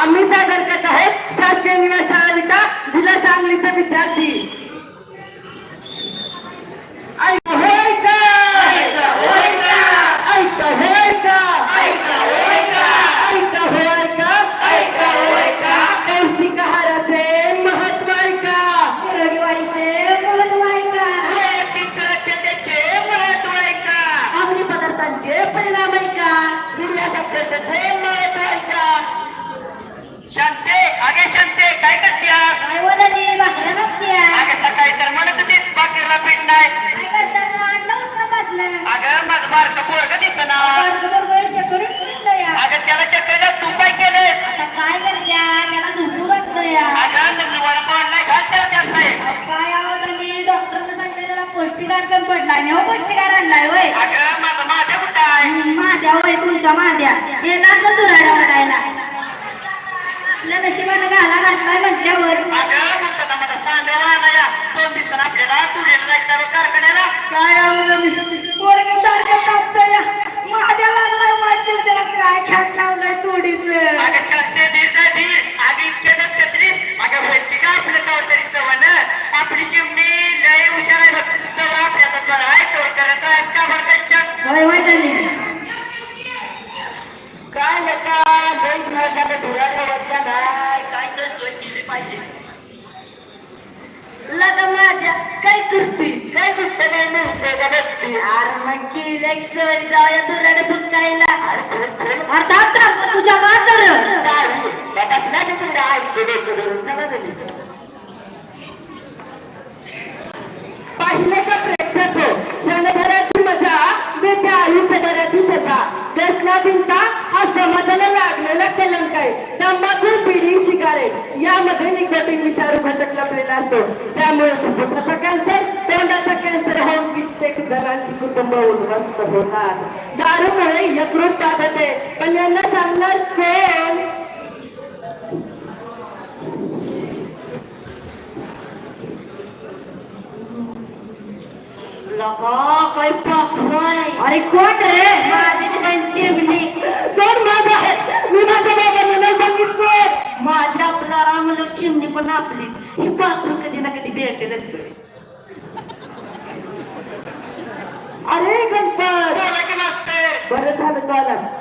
आम्ही सादर करत आहोत शासकीय निवास शाळा विटा जिल्हा सांगलीचे विद्यार्थी. आणलाय वय. अगं माझं माझ्या कुठं आहे? माझ्या वय तुमच्या माझ्या येणार ना तुराडा वडायला आपल्या नशिबानं घाला घातलाय म्हटल्यावर अगं म्हणतात मला सांगायला आला या दोन दिवसानं आपल्याला तुरीला जायचं आहे अरे मग जाऊया तुराडे फुकायला. अर्थात तुझ्या पाहिलं का प्रेक्षक हो क्षणभराची मजा देते आयुष्यभराची सजा. व्यसनाधीनता हा समाजाला लागलेला कलंक आहे. तंबाखू पिढी सिगारेट यामध्ये निकोटीन विषाणू घटक लपलेला असतो. त्यामुळे फुफ्फुसाचा कॅन्सर तोंडाचा कित्येक जणांची कुटुंब उद्ध्वस्त होतात दारूमुळे यकृत बाधते पण यांना सांगणार कोण? काय पाखवाय अरे कोण रे? माझी पण चिमणी सोड माझा. मी माझ्या बाबांना सांगितलं माझ्या आपला चिमणी पण आपलीच ही पाखरू कधी ना कधी भेटेलच बरे अरे गणपत बरं झालं तू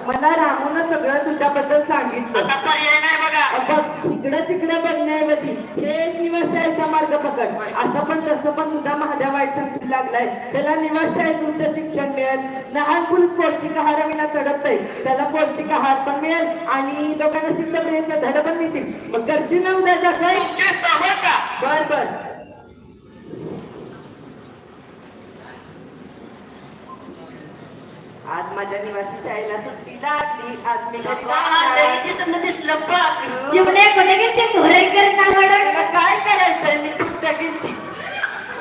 मला रामून सगळं तुझ्याबद्दल सांगितलं. पर्याय नाही बघा. बघ इकडं तिकडं बघण्याऐवजी हे निवासायचा मार्ग पकड. असं पण तसं पण तुझा महादेव वाईट संगती लागलाय. त्याला निवासाय तुमचं शिक्षण मिळेल. लहान फुल पौष्टिक आहार विना नाही त्याला पौष्टिक आहार पण मिळेल आणि लोकांना शिस्तप्रियेचे धड पण मिळतील. मग घरची न उद्या जात तुमचे समोर का बर बर. आज माझ्या निवासी शाळेला सुट्टी लागली. आज मी घरी. दिसलं चिमणे कोणी गेलते मोरे करता तुला काय करायचंय? मी सुट्ट्या गेली?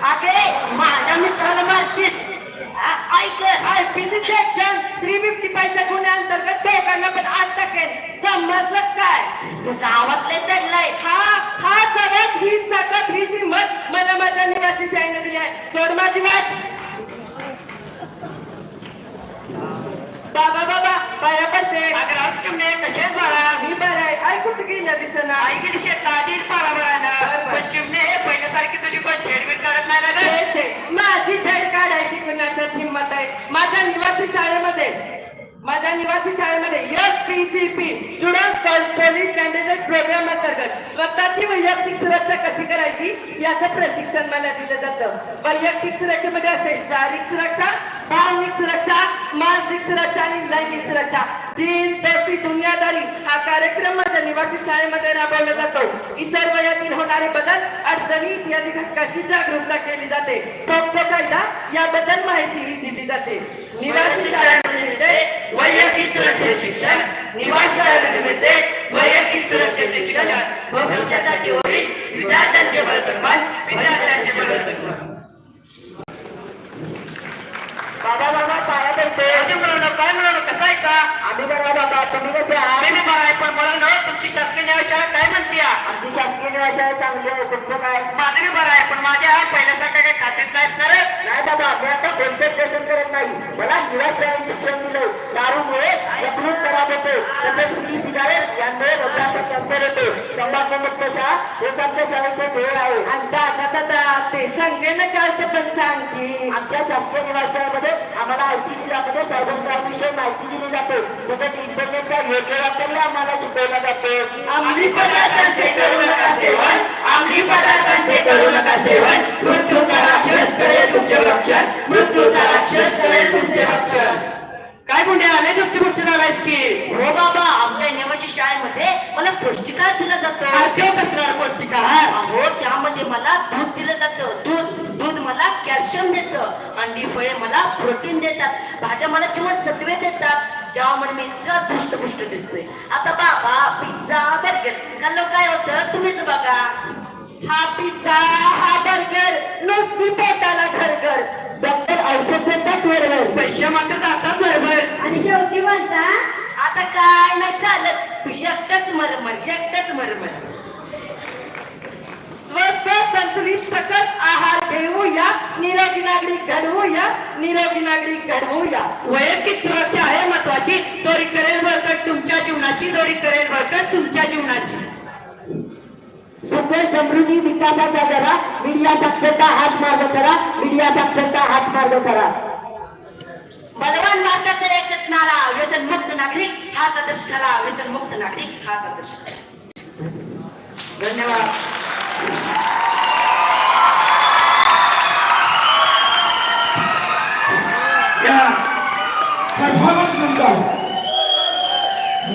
अगे माझ्या मित्राला मारतीस. आ- ऐक. आयपीसी सेक्शन थ्री फिफ्टी पैसे गुन्ह्याअंतर्गत दोघांना पण आठ टाकेल समजलं काय? तुझा आवाज लय चढलाय. हा हा सगळ्यात हीच ताकद हीच हिंमत मला माझ्या निवासी शाळेने दिली आहे. सोड माझी वाट. बाबा बाबा पाया पडते अगं चिमणे कशात बाळा? मी बरं आहे. आई कुठे गेल्या दिसना आई गेली शेतात दीड पाळा बाळाना पण चिमणे हे पहिल्यासारखी तुझी कोण छेडबीड करत नाही ना. माझी छेड काढायची कुणाच्यात हिंमत आहे? माझ्या निवासी शाळेमध्ये माझ्या निवासी शाळेमध्ये S P C P student police candidate programme अंतर्गत स्वतःची वैयक्तिक सुरक्षा कशी करायची याचं प्रशिक्षण मला दिलं जातं. वैयक्तिक सुरक्षेमध्ये असते शारीरिक सुरक्षा भावनिक सुरक्षा मानसिक सुरक्षा आणि लैंगिक सुरक्षा. दिल दोस्ती दुनियादारी हा कार्यक्रम माझ्या निवासी शाळेमध्ये राबवला जातो. किशोर वयातील होणारे बदल अडचणी इत्यादी घटकांची जागरूकता केली जाते. पोक्सो कायदा याबद्दल माहिती दिली जाते. निवासी शाळेमध्ये वैयक्तिक सुरक्षेचे शिक्षण निवास शाळेमध्ये मिळते वैयक्तिक सुरक्षेचे शिक्षण स्वभक्षासाठी होईल विद्यार्थ्यांचे बळकटपण विद्यार्थ्यांचे बळकटपण बाबा बाबा पाया पडते. काय म्हणालो? कसा आहे का आम्ही बरोबर बाबा तुम्ही कसे आहात? मी बरं आहे पण मला न तुमची शासकीय न्यायशाळा काय म्हणते? आमची शासकीय निवासाय चांगली आहे तुमचं काय? माझं बी बरं आहे पण माझ्या पहिल्यासारखं काही खात्रीच नाही असणार नाही बाबा मी आता कोणतेच व्यसन करत नाही. मला निवासाय शिक्षण दिलं दारूमुळे यकृत खराब होते तसेच होते तंबाखू मुक्त शाळा हेच आमच्या शाळेचे ध्येय आहे आणि दादा दादा ते संगणकाचं पण सांग की आमच्या शासकीय निवासामध्ये आम्हाला आयसीसी मध्ये सायबरविषयी माहिती दिली जाते. तसंच इंटरनेटचा योग्य वापरही आम्हाला शिकवला जातो. अंमली पदार्थांचे करू नका सेवन. अंमली पदार्थांचे करू नका सेवन. मृत्यूचा राक्षस करेल तुमचे रक्षण मृत्यूचा राक्षस करेल तुमचे रक्षण काय गुंडे आले गोष्टी गोष्टी आलायस की हो बाबा आमच्या निवासी शाळेमध्ये मला दिला जातो ते कसणार पौष्टिक आहार अहो त्यामध्ये मला दूध दिलं जातं. दूध दूध मला कॅल्शियम देतं. अंडी फळे मला प्रोटीन देतात. भाज्या मला जीवन सत्वे देतात ज्यामुळे मी इतका दुष्टपुष्ट दिसतोय. आता बाबा पिझ्झा बर्गर खाल्लं काय होतं? तुम्हीच बघा. हा पिझ्झा हा बर्गर नुसती पोटाला घरघर. डॉक्टर औषध देतात पैसे मात्र जातात बरोबर आणि शेवटी म्हणता आता काय नाही चालत. एकटाच मरमर एकटाच मरमर स्वस्त संतुलित सकस आहार घेऊया. निरोगी नागरिक घडवूया. निरोगी नागरिक घडवूया. वैयक्तिक सुरक्षा आहे महत्वाची. दोरी करेल बळकट तुमच्या जीवनाची दोरी करेल बळकट तुमच्या जीवनाची. सुख समृद्धी विकासाचा करा मीडिया साक्षरता हात मार्ग करा. मीडिया साक्षरता हात मार्ग करा. बलवान भारताचा एकच नारा व्यसन मुक्त नागरिक हाच आदर्श खरा व्यसन मुक्त नागरिक हाच आदर्श धन्यवाद.